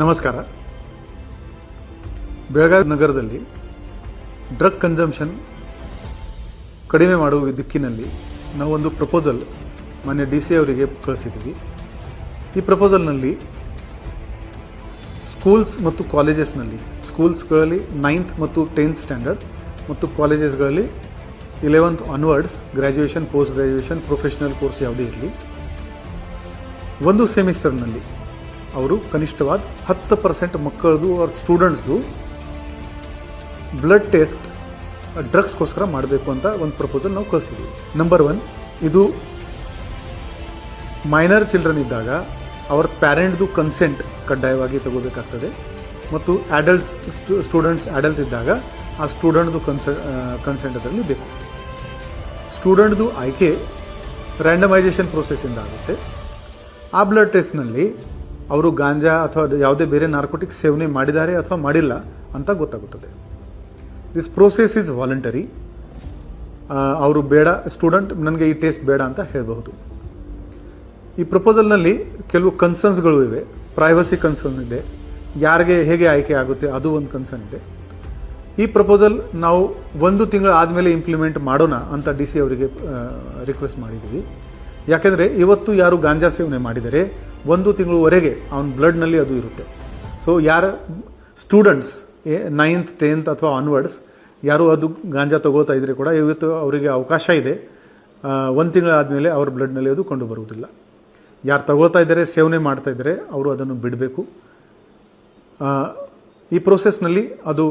ನಮಸ್ಕಾರ. ಬೆಳಗಾವಿ ನಗರದಲ್ಲಿ drug consumption ಕಡಿಮೆ ಮಾಡುವ ದಿಕ್ಕಿನಲ್ಲಿ ನಾವೊಂದು ಪ್ರಪೋಸಲ್ ಮಾನ್ಯ ಡಿ ಸಿ ಅವರಿಗೆ ಕಳಿಸಿದ್ದೀವಿ. ಈ ಪ್ರಪೋಸಲ್ನಲ್ಲಿ ಸ್ಕೂಲ್ಸ್ ಮತ್ತು ಕಾಲೇಜಸ್ನಲ್ಲಿ, ಸ್ಕೂಲ್ಸ್ಗಳಲ್ಲಿ ನೈನ್ತ್ ಮತ್ತು ಟೆಂತ್ ಸ್ಟ್ಯಾಂಡರ್ಡ್ ಮತ್ತು ಕಾಲೇಜಸ್ಗಳಲ್ಲಿ eleventh onwards graduation, post graduation, professional course ಯಾವುದೇ ಇರಲಿ. ಒಂದು ಸೆಮಿಸ್ಟರ್ನಲ್ಲಿ ಅವರು ಕನಿಷ್ಠವಾದ ಹತ್ತು ಪರ್ಸೆಂಟ್ ಮಕ್ಕಳದು ಅವ್ರ ಸ್ಟೂಡೆಂಟ್ಸ್ದು ಬ್ಲಡ್ ಟೆಸ್ಟ್ ಡ್ರಗ್ಸ್ಗೋಸ್ಕರ ಮಾಡಬೇಕು ಅಂತ ಒಂದು ಪ್ರಪೋಸಲ್ ನಾವು ಕಳಿಸಿದ್ವಿ. ನಂಬರ್ ಒನ್ ಇದು ಮೈನರ್ ಚಿಲ್ಡ್ರನ್ ಇದ್ದಾಗ ಅವರ ಪ್ಯಾರೆಂಟ್ದು ಕನ್ಸೆಂಟ್ ಕಡ್ಡಾಯವಾಗಿ ತಗೋಬೇಕಾಗ್ತದೆ. ಮತ್ತು ಆಡಲ್ಟ್ಸ್ ಸ್ಟೂಡೆಂಟ್ಸ್ ಆಡಲ್ಟ್ಸ್ ಇದ್ದಾಗ ಆ ಸ್ಟೂಡೆಂಟ್ದು ಕನ್ಸ ಕನ್ಸೆಂಟ್ ಅದರಲ್ಲಿ ಬೇಕು. ಸ್ಟೂಡೆಂಟ್ದು ಆಯ್ಕೆ ರ್ಯಾಂಡಮೈಸೇಷನ್ ಪ್ರೋಸೆಸ್ಸಿಂದ ಆಗುತ್ತೆ. ಆ ಬ್ಲಡ್ ಟೆಸ್ಟ್ನಲ್ಲಿ ಅವರು ಗಾಂಜಾ ಅಥವಾ ಯಾವುದೇ ಬೇರೆ ನಾರ್ಕೋಟಿಕ್ ಸೇವನೆ ಮಾಡಿದ್ದಾರೆ ಅಥವಾ ಮಾಡಿಲ್ಲ ಅಂತ ಗೊತ್ತಾಗುತ್ತದೆ. ದಿಸ್ ಪ್ರೋಸೆಸ್ ಈಸ್ ವಾಲಂಟರಿ ಅವರು ಬೇಡ ಸ್ಟೂಡೆಂಟ್ ನನಗೆ ಈ ಟೆಸ್ಟ್ ಬೇಡ ಅಂತ ಹೇಳಬಹುದು. ಈ ಪ್ರಪೋಸಲ್ನಲ್ಲಿ ಕೆಲವು ಕನ್ಸರ್ನ್ಸ್ಗಳು ಇವೆ. ಪ್ರೈವಸಿ ಕನ್ಸರ್ನ್ ಇದೆ. ಯಾರಿಗೆ ಹೇಗೆ ಆಯ್ಕೆ ಆಗುತ್ತೆ ಅದು ಒಂದು ಕನ್ಸರ್ನ್ ಇದೆ. ಈ ಪ್ರಪೋಸಲ್ ನಾವು ಒಂದು ತಿಂಗಳು ಆದಮೇಲೆ ಇಂಪ್ಲಿಮೆಂಟ್ ಮಾಡೋಣ ಅಂತ ಡಿ ಸಿ ಅವರಿಗೆ ರಿಕ್ವೆಸ್ಟ್ ಮಾಡಿದ್ದೀವಿ. ಯಾಕೆಂದರೆ ಇವತ್ತು ಯಾರು ಗಾಂಜಾ ಸೇವನೆ ಮಾಡಿದರೆ ಒಂದು ತಿಂಗಳವರೆಗೆ ಅವನ ಬ್ಲಡ್ನಲ್ಲಿ ಅದು ಇರುತ್ತೆ. ಸೊ ಯಾರ ಸ್ಟೂಡೆಂಟ್ಸ್ ನೈನ್ತ್ ಟೆಂತ್ ಅಥವಾ ಆನ್ವರ್ಡ್ಸ್ ಯಾರು ಅದು ಗಾಂಜಾ ತಗೊಳ್ತಾ ಇದ್ರೆ ಕೂಡ ಇವತ್ತು ಅವರಿಗೆ ಅವಕಾಶ ಇದೆ. ಒಂದು ತಿಂಗಳಾದಮೇಲೆ ಅವ್ರ ಬ್ಲಡ್ನಲ್ಲಿ ಅದು ಕಂಡು ಬರುವುದಿಲ್ಲ. ಯಾರು ತಗೊಳ್ತಾ ಇದ್ದಾರೆ, ಸೇವನೆ ಮಾಡ್ತಾ ಇದ್ದಾರೆ, ಅವರು ಅದನ್ನು ಬಿಡಬೇಕು. ಈ ಪ್ರೋಸೆಸ್ನಲ್ಲಿ ಅದು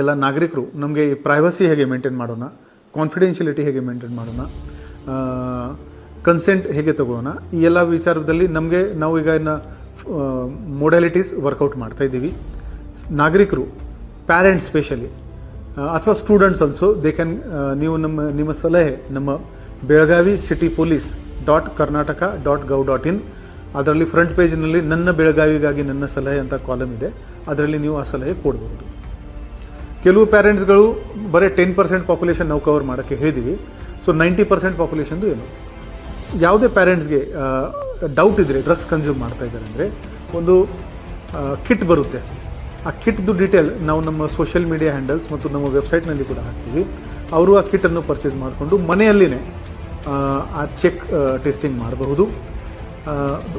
ಎಲ್ಲ ನಾಗರಿಕರು ನಮಗೆ ಪ್ರೈವಸಿ ಹೇಗೆ ಮೇಂಟೈನ್ ಮಾಡೋಣ ಕಾನ್ಫಿಡೆನ್ಷಿಯಲಿಟಿ ಹೇಗೆ ಮೇಂಟೈನ್ ಮಾಡೋಣ ಕನ್ಸೆಂಟ್ ಹೇಗೆ ತಗೊಳ್ಳೋಣ? ಈ ಎಲ್ಲ ವಿಚಾರದಲ್ಲಿ ನಮಗೆ ನಾವು ಈಗ ಇನ್ನು ಮೊಡಾಲಿಟೀಸ್ ವರ್ಕೌಟ್ ಮಾಡ್ತಾ ಇದ್ದೀವಿ. ನಾಗರಿಕರು ಪ್ಯಾರೆಂಟ್ಸ್ ಸ್ಪೆಷಲಿ ಅಥವಾ ಸ್ಟೂಡೆಂಟ್ಸ್ ಆಲ್ಸೋ ದೇ ಕ್ಯಾನ್ ನೀವು ನಮ್ಮ, ನಿಮ್ಮ ಸಲಹೆ, ನಮ್ಮ Belagavi city police dot Karnataka dot gov dot in ಅದರಲ್ಲಿ ಫ್ರಂಟ್ ಪೇಜ್ನಲ್ಲಿ ನನ್ನ ಬೆಳಗಾವಿಗಾಗಿ ನನ್ನ ಸಲಹೆ ಅಂತ ಕಾಲಮ್ ಇದೆ. ಅದರಲ್ಲಿ ನೀವು ಆ ಸಲಹೆ ಕೊಡಬಹುದು ಕೆಲವು ಪ್ಯಾರೆಂಟ್ಸ್ಗಳು ಬರೀ ಟೆನ್ ಪರ್ಸೆಂಟ್ ಪಾಪ್ಯುಲೇಷನ್ ನಾವು ಕವರ್ ಮಾಡೋಕ್ಕೆ ಹೇಳಿದ್ದೀವಿ ಸೊ ನೈಂಟಿ ಪರ್ಸೆಂಟ್ ಪಾಪ್ಯುಲೇಷನ್ದು ಏನು? ಯಾವುದೇ ಪ್ಯಾರೆಂಟ್ಸ್ಗೆ ಡೌಟ್ ಇದ್ದರೆ ಡ್ರಗ್ಸ್ ಕನ್ಸ್ಯೂಮ್ ಮಾಡ್ತಾ ಇದ್ದಾರೆ ಅಂದರೆ ಒಂದು ಕಿಟ್ ಬರುತ್ತೆ. ಆ ಕಿಟ್ದು ಡೀಟೇಲ್ ನಾವು ನಮ್ಮ ಸೋಷಿಯಲ್ ಮೀಡಿಯಾ ಹ್ಯಾಂಡಲ್ಸ್ ಮತ್ತು ನಮ್ಮ ವೆಬ್ಸೈಟ್ನಲ್ಲಿ ಕೂಡ ಹಾಕ್ತೀವಿ. ಅವರು ಆ ಕಿಟ್ಟನ್ನು ಪರ್ಚೇಸ್ ಮಾಡಿಕೊಂಡು ಮನೆಯಲ್ಲಿನೇ ಆ, ಚೆಕ್ ಟೆಸ್ಟಿಂಗ್ ಮಾಡಬಹುದು.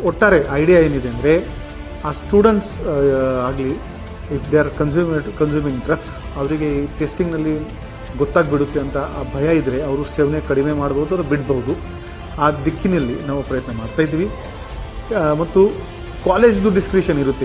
ಒಟ್ಟಾರೆ ಐಡಿಯಾ ಏನಿದೆ ಅಂದರೆ ಆ ಸ್ಟೂಡೆಂಟ್ಸ್ ಆಗಲಿ if they are consume consuming drugs ಅವರಿಗೆ ಈ ಟೆಸ್ಟಿಂಗ್ನಲ್ಲಿ ಗೊತ್ತಾಗ್ಬಿಡುತ್ತೆ ಅಂತ ಆ ಭಯ ಇದ್ದರೆ ಅವರು ಸೇವನೆ ಕಡಿಮೆ ಮಾಡ್ಬೋದು ಅಥವಾ ಬಿಡ್ಬೋದು. ಆ ದಿಕ್ಕಿನಲ್ಲಿ ನಾವು ಪ್ರಯತ್ನ ಮಾಡ್ತಾ ಇದ್ವಿ ಮತ್ತು ಕಾಲೇಜ್ದು ಡಿಸ್ಕ್ರಿಷನ್ ಇರುತ್ತೆ.